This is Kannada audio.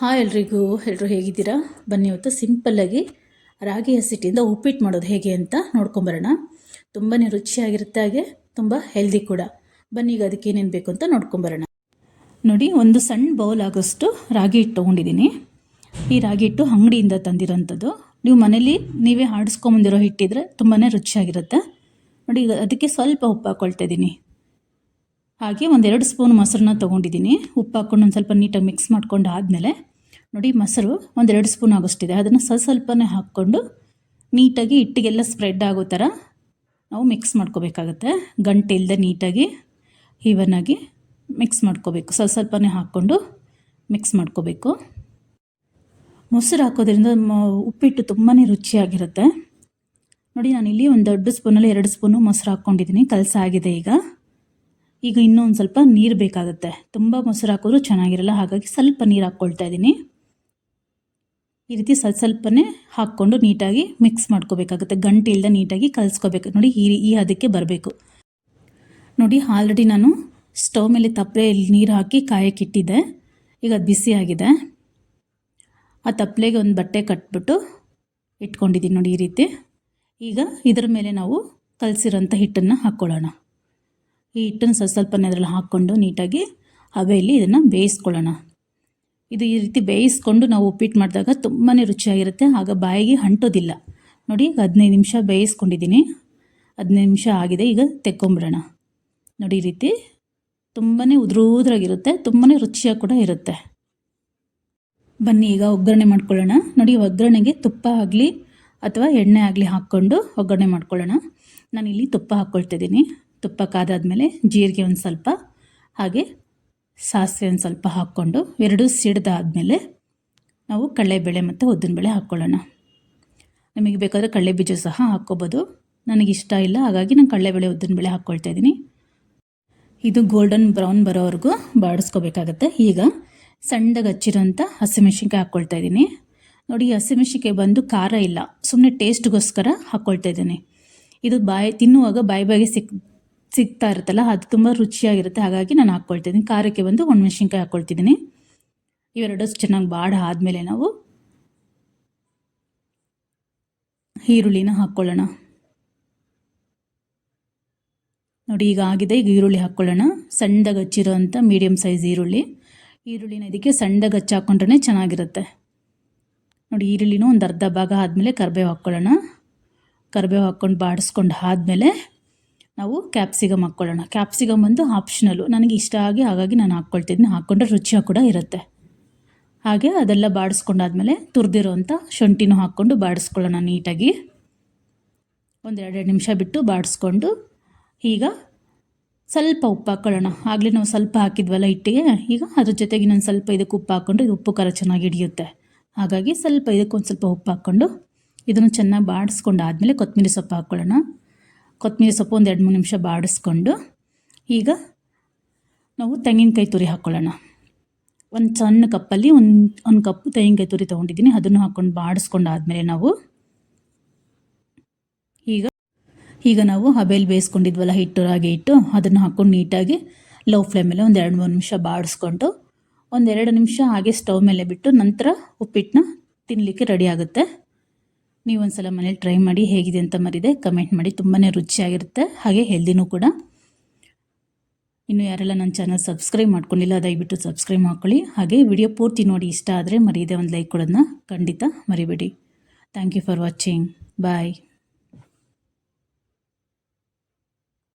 ಹಾಯ್ ಎಲ್ರಿಗೂ ಎಲ್ಲರೂ ಹೇಗಿದ್ದೀರಾ? ಬನ್ನಿ ಇವತ್ತು ಸಿಂಪಲ್ಲಾಗಿ ರಾಗಿ ಹಸಿಟ್ಟಿಂದ ಉಪ್ಪಿಟ್ಟು ಮಾಡೋದು ಹೇಗೆ ಅಂತ ನೋಡ್ಕೊಂಬರೋಣ. ತುಂಬಾ ರುಚಿಯಾಗಿರುತ್ತೆ ಹಾಗೆ, ತುಂಬ ಹೆಲ್ದಿ ಕೂಡ. ಬನ್ನಿ ಈಗ ಅದಕ್ಕೆ ಏನೇನು ಬೇಕು ಅಂತ ನೋಡ್ಕೊಂಬರೋಣ. ನೋಡಿ, ಒಂದು ಸಣ್ಣ ಬೌಲ್ ಆಗೋಷ್ಟು ರಾಗಿ ಹಿಟ್ಟು ತೊಗೊಂಡಿದ್ದೀನಿ. ಈ ರಾಗಿ ಹಿಟ್ಟು ಅಂಗಡಿಯಿಂದ ತಂದಿರೋಂಥದ್ದು. ನೀವು ಮನೇಲಿ ನೀವೇ ಆಡಿಸ್ಕೊಂಬಂದಿರೋ ಹಿಟ್ಟಿದ್ರೆ ತುಂಬಾ ರುಚಿಯಾಗಿರುತ್ತೆ. ನೋಡಿ, ಈಗ ಅದಕ್ಕೆ ಸ್ವಲ್ಪ ಉಪ್ಪು ಹಾಕ್ಕೊಳ್ತಾ ಇದ್ದೀನಿ. ಹಾಗೆ ಒಂದೆರಡು ಸ್ಪೂನ್ ಮೊಸರನ್ನ ತೊಗೊಂಡಿದ್ದೀನಿ. ಉಪ್ಪು ಹಾಕ್ಕೊಂಡು ಒಂದು ಸ್ವಲ್ಪ ನೀಟಾಗಿ ಮಿಕ್ಸ್ ಮಾಡ್ಕೊಂಡು ಆದಮೇಲೆ ನೋಡಿ ಮೊಸರು ಒಂದೆರಡು ಸ್ಪೂನ್ ಆಗೋಷ್ಟಿದೆ. ಅದನ್ನು ಸ್ವಲ್ಪ ಸ್ವಲ್ಪನೇ ಹಾಕ್ಕೊಂಡು ನೀಟಾಗಿ ಹಿಟ್ಟಿಗೆಲ್ಲ ಸ್ಪ್ರೆಡ್ ಆಗೋ ಥರ ನಾವು ಮಿಕ್ಸ್ ಮಾಡ್ಕೋಬೇಕಾಗತ್ತೆ. ಗಂಟೆ ಇಲ್ಲದೆ ನೀಟಾಗಿ ಈವನ್ನಾಗಿ ಮಿಕ್ಸ್ ಮಾಡ್ಕೋಬೇಕು. ಸ್ವಲ್ಪ ಸ್ವಲ್ಪನೇ ಹಾಕ್ಕೊಂಡು ಮಿಕ್ಸ್ ಮಾಡ್ಕೋಬೇಕು. ಮೊಸರು ಹಾಕೋದ್ರಿಂದ ಉಪ್ಪಿಟ್ಟು ತುಂಬಾ ರುಚಿಯಾಗಿರುತ್ತೆ. ನೋಡಿ ನಾನು ಇಲ್ಲಿ ಒಂದು ದೊಡ್ಡ ಸ್ಪೂನಲ್ಲಿ ಎರಡು ಸ್ಪೂನು ಮೊಸರು ಹಾಕ್ಕೊಂಡಿದ್ದೀನಿ. ಕಲಸ ಆಗಿದೆ ಈಗ. ಈಗ ಇನ್ನೂ ಒಂದು ಸ್ವಲ್ಪ ನೀರು ಬೇಕಾಗುತ್ತೆ. ತುಂಬ ಮೊಸರು ಹಾಕಿದ್ರು ಚೆನ್ನಾಗಿರಲ್ಲ, ಹಾಗಾಗಿ ಸ್ವಲ್ಪ ನೀರು ಹಾಕ್ಕೊಳ್ತಾ ಇದ್ದೀನಿ. ಈ ರೀತಿ ಸ್ವಲ್ಪ ಸ್ವಲ್ಪನೇ ಹಾಕ್ಕೊಂಡು ನೀಟಾಗಿ ಮಿಕ್ಸ್ ಮಾಡ್ಕೋಬೇಕಾಗುತ್ತೆ. ಗಂಟೆ ಇಲ್ಲದೆ ನೀಟಾಗಿ ಕಲಿಸ್ಕೋಬೇಕು. ನೋಡಿ, ಈ ಈ ಹದಕ್ಕೆ ಬರಬೇಕು. ನೋಡಿ ಆಲ್ರೆಡಿ ನಾನು ಸ್ಟವ್ ಮೇಲೆ ತಪ್ಪಲೆಯಲ್ಲಿ ನೀರು ಹಾಕಿ ಕಾಯಕ್ಕಿಟ್ಟಿದ್ದೆ ಈಗ ಅದು ಬಿಸಿ ಆಗಿದೆ. ಆ ತಪ್ಪಲೆಗೆ ಒಂದು ಬಟ್ಟೆ ಕಟ್ಬಿಟ್ಟು ಇಟ್ಕೊಂಡಿದ್ದೀನಿ ನೋಡಿ ಈ ರೀತಿ. ಈಗ ಇದರ ಮೇಲೆ ನಾವು ಕಲಸಿರೋಂಥ ಹಿಟ್ಟನ್ನು ಹಾಕ್ಕೊಳ್ಳೋಣ. ಈ ಹಿಟ್ಟನ್ನು ಸ್ವಲ್ಪ ಸ್ವಲ್ಪನೇ ಅದರಲ್ಲಿ ಹಾಕ್ಕೊಂಡು ನೀಟಾಗಿ ಹಬೆಯಲ್ಲಿ ಇದನ್ನು ಬೇಯಿಸ್ಕೊಳ್ಳೋಣ. ಇದು ಈ ರೀತಿ ಬೇಯಿಸ್ಕೊಂಡು ನಾವು ಉಪ್ಪಿಟ್ಟು ಮಾಡಿದಾಗ ತುಂಬಾ ರುಚಿಯಾಗಿರುತ್ತೆ, ಆಗ ಬಾಯಿಗೆ ಅಂಟೋದಿಲ್ಲ ನೋಡಿ, ಈಗ ಹದಿನೈದು ನಿಮಿಷ ಬೇಯಿಸ್ಕೊಂಡಿದ್ದೀನಿ. ಹದಿನೈದು ನಿಮಿಷ ಆಗಿದೆ, ಈಗ ತೆಕ್ಕೊಂಬಿಡೋಣ. ನೋಡಿ, ಈ ರೀತಿ ತುಂಬಾ ಉದ್ರೂದ್ರಾಗಿರುತ್ತೆ ತುಂಬಾ ರುಚಿಯಾಗಿ ಕೂಡ ಇರುತ್ತೆ. ಬನ್ನಿ, ಈಗ ಒಗ್ಗರಣೆ ಮಾಡ್ಕೊಳ್ಳೋಣ. ನೋಡಿ, ಒಗ್ಗರಣೆಗೆ ತುಪ್ಪ ಆಗಲಿ ಅಥವಾ ಎಣ್ಣೆ ಆಗಲಿ ಹಾಕ್ಕೊಂಡು ಒಗ್ಗರಣೆ ಮಾಡ್ಕೊಳ್ಳೋಣ. ನಾನಿಲ್ಲಿ ತುಪ್ಪ ಹಾಕ್ಕೊಳ್ತಿದ್ದೀನಿ ತುಪ್ಪ ಕಾದಾದ್ಮೇಲೆ ಜೀರಿಗೆ ಒಂದು ಸ್ವಲ್ಪ, ಹಾಗೆ ಸಾಸಿವೆ ಒಂದು ಸ್ವಲ್ಪ ಹಾಕ್ಕೊಂಡು ಎರಡು ಸಿಡ್ದಾದಮೇಲೆ ನಾವು ಕಡಲೆಬೇಳೆ ಮತ್ತು ಉದ್ದಿನಬೇಳೆ ಹಾಕ್ಕೊಳ್ಳೋಣ ನಿಮಗೆ ಬೇಕಾದರೆ ಕಡಲೆ ಬೀಜ ಸಹ ಹಾಕ್ಕೋಬೋದು. ನನಗಿಷ್ಟ ಇಲ್ಲ, ಹಾಗಾಗಿ ನಾನು ಕಡಲೆಬೇಳೆ ಉದ್ದಿನಬೇಳೆ ಹಾಕ್ಕೊಳ್ತಾ ಇದ್ದೀನಿ. ಇದು ಗೋಲ್ಡನ್ ಬ್ರೌನ್ ಬರೋವರೆಗೂ ಬಾಡಿಸ್ಕೋಬೇಕಾಗತ್ತೆ. ಈಗ ಸಣ್ಣಗೆ ಹಚ್ಚಿರೋಂಥ ಹಸಿಮೆಣ್ಸಿನ್ಕಾಯಿ ಹಾಕ್ಕೊಳ್ತಾ ಇದ್ದೀನಿ. ನೋಡಿ, ಹಸಿಮೆಣ್ಸಿನ್ಕಾಯಿ ಬಂದು ಖಾರ ಇಲ್ಲ. ಸುಮ್ಮನೆ ಟೇಸ್ಟ್ಗೋಸ್ಕರ ಹಾಕ್ಕೊಳ್ತಾ ಇದ್ದೀನಿ. ಇದು ಬಾಯಿ, ತಿನ್ನುವಾಗ ಬಾಯಿ ಬಾಯಿಗೆ ಸಿಕ್ ಸಿಗ್ತಾ ಇರುತ್ತಲ್ಲ, ಅದು ತುಂಬ ರುಚಿಯಾಗಿರುತ್ತೆ. ಹಾಗಾಗಿ ನಾನು ಹಾಕ್ಕೊಳ್ತಿದ್ದೀನಿ ಖಾರಕ್ಕೆ ಬಂದು ಒಣಮೆಣ್ಸಿನ್ಕಾಯಿ ಹಾಕ್ಕೊಳ್ತಿದ್ದೀನಿ ಇವೆರಡಷ್ಟು ಚೆನ್ನಾಗಿ ಬಾಡ ಆದಮೇಲೆ ನಾವು ಈರುಳ್ಳಿನ ಹಾಕ್ಕೊಳ್ಳೋಣ ನೋಡಿ, ಈಗ ಆಗಿದೆ. ಈಗ ಈರುಳ್ಳಿ ಹಾಕ್ಕೊಳ್ಳೋಣ ಸಣ್ಣದಾಗಿ ಹಚ್ಚಿರೋ ಅಂಥ ಮೀಡಿಯಮ್ ಸೈಜ್ ಈರುಳ್ಳಿ. ಈರುಳ್ಳಿನ ಇದಕ್ಕೆ ಸಣ್ಣದಾಗಿ ಹಚ್ಚಿ ಹಾಕ್ಕೊಂಡ್ರೆ ಚೆನ್ನಾಗಿರುತ್ತೆ. ನೋಡಿ, ಈರುಳ್ಳಿನೂ ಒಂದು ಅರ್ಧ ಭಾಗ ಆದಮೇಲೆ ಕರಿಬೇವು ಹಾಕ್ಕೊಳ್ಳೋಣ ಕರಿಬೇವು ಹಾಕ್ಕೊಂಡು ಬಾಡಿಸ್ಕೊಂಡು ಆದಮೇಲೆ ನಾವು ಕ್ಯಾಪ್ಸಿಕಮ್ ಹಾಕ್ಕೊಳ್ಳೋಣ ಕ್ಯಾಪ್ಸಿಕಮ್ ಒಂದು ಆಪ್ಷನಲ್ಲು ನನಗೆ ಇಷ್ಟ ಆಗಿ ಹಾಗಾಗಿ ನಾನು ಹಾಕ್ಕೊಳ್ತಿದ್ದೀನಿ ಹಾಕ್ಕೊಂಡ್ರೆ ರುಚಿಯಾಗಿ ಕೂಡ ಇರುತ್ತೆ. ಹಾಗೆ ಅದೆಲ್ಲ ಬಾಡಿಸ್ಕೊಂಡಾದ್ಮೇಲೆ ತುರಿದಿರೋಂಥ ಶುಂಠಿನೂ ಹಾಕ್ಕೊಂಡು ಬಾಡಿಸ್ಕೊಳ್ಳೋಣ ನೀಟಾಗಿ. ಒಂದು ಎರಡೆರಡು ನಿಮಿಷ ಬಿಟ್ಟು ಬಾಡಿಸ್ಕೊಂಡು ಈಗ ಸ್ವಲ್ಪ ಉಪ್ಪು ಹಾಕ್ಕೊಳ್ಳೋಣ ಆಗಲೇ ನಾವು ಸ್ವಲ್ಪ ಹಾಕಿದ್ವಲ್ಲ ಹಿಟ್ಟಿಗೆ. ಈಗ ಅದ್ರ ಜೊತೆಗೆ ಇನ್ನೊಂದು ಸ್ವಲ್ಪ ಇದಕ್ಕೆ ಉಪ್ಪು ಹಾಕ್ಕೊಂಡು ಇದು ಉಪ್ಪು ಖಾರ ಚೆನ್ನಾಗಿ ಹಿಡಿಯುತ್ತೆ. ಹಾಗಾಗಿ ಸ್ವಲ್ಪ ಇದಕ್ಕೊಂದು ಸ್ವಲ್ಪ ಉಪ್ಪು ಹಾಕ್ಕೊಂಡು ಇದನ್ನು ಚೆನ್ನಾಗಿ ಬಾಡಿಸ್ಕೊಂಡು ಆದಮೇಲೆ ಕೊತ್ತಂಬರಿ ಸೊಪ್ಪು ಹಾಕ್ಕೊಳ್ಳೋಣ ಕೊತ್ತಂಬರಿ ಸೊಪ್ಪು ಒಂದು ಎರಡು ಮೂರು ನಿಮಿಷ ಬಾಡಿಸ್ಕೊಂಡು ಈಗ ನಾವು ತೆಂಗಿನಕಾಯಿ ತುರಿ ಹಾಕ್ಕೊಳ್ಳೋಣ ಒಂದು ಸಣ್ಣ ಕಪ್ಪಲ್ಲಿ ಒಂದು ಒಂದು ಕಪ್ಪು ತೆಂಗಿನಕಾಯಿ ತುರಿ ತೊಗೊಂಡಿದ್ದೀನಿ. ಅದನ್ನು ಹಾಕ್ಕೊಂಡು ಬಾಡಿಸ್ಕೊಂಡು ಆದಮೇಲೆ ನಾವು ಈಗ ಈಗ ನಾವು ಹಬೆಯಲ್ಲಿ ಬೇಯಿಸ್ಕೊಂಡಿದ್ವಲ್ಲ, ಹಿಟ್ಟು, ರಾಗಿ ಹಿಟ್ಟು, ಅದನ್ನು ಹಾಕ್ಕೊಂಡು ನೀಟಾಗಿ ಲೋ ಫ್ಲೇಮಲ್ಲಿ ಒಂದು ಎರಡು ಮೂರು ನಿಮಿಷ ಬಾಡಿಸ್ಕೊಂಡು ಒಂದೆರಡು ನಿಮಿಷ ಹಾಗೆ ಸ್ಟವ್ ಮೇಲೆ ಬಿಟ್ಟು ನಂತರ ಉಪ್ಪಿಟ್ಟನ್ನ ತಿನ್ನಲಿಕ್ಕೆ ರೆಡಿ ಆಗುತ್ತೆ. ನೀವು ಒಂದು ಸಲ ಮನೇಲಿ ಟ್ರೈ ಮಾಡಿ ಹೇಗಿದೆ ಅಂತ ಮರಿದೆ ಕಮೆಂಟ್ ಮಾಡಿ. ತುಂಬಾ ರುಚಿಯಾಗಿರುತ್ತೆ, ಹಾಗೆ ಹೆಲ್ದಿನೂ ಕೂಡ. ಇನ್ನು ಯಾರೆಲ್ಲ ನನ್ನ ಚಾನಲ್ ಸಬ್ಸ್ಕ್ರೈಬ್ ಮಾಡ್ಕೊಂಡಿಲ್ಲ, ದಯವಿಟ್ಟು ಸಬ್ಸ್ಕ್ರೈಬ್ ಮಾಡ್ಕೊಳ್ಳಿ. ಹಾಗೆ ವಿಡಿಯೋ ಪೂರ್ತಿ ನೋಡಿ ಇಷ್ಟ ಆದರೆ ಮರೀದೆ ಒಂದು ಲೈಕ್ ಕೊಡೋದನ್ನ ಖಂಡಿತ ಮರಿಬೇಡಿ. Thank you for watching bye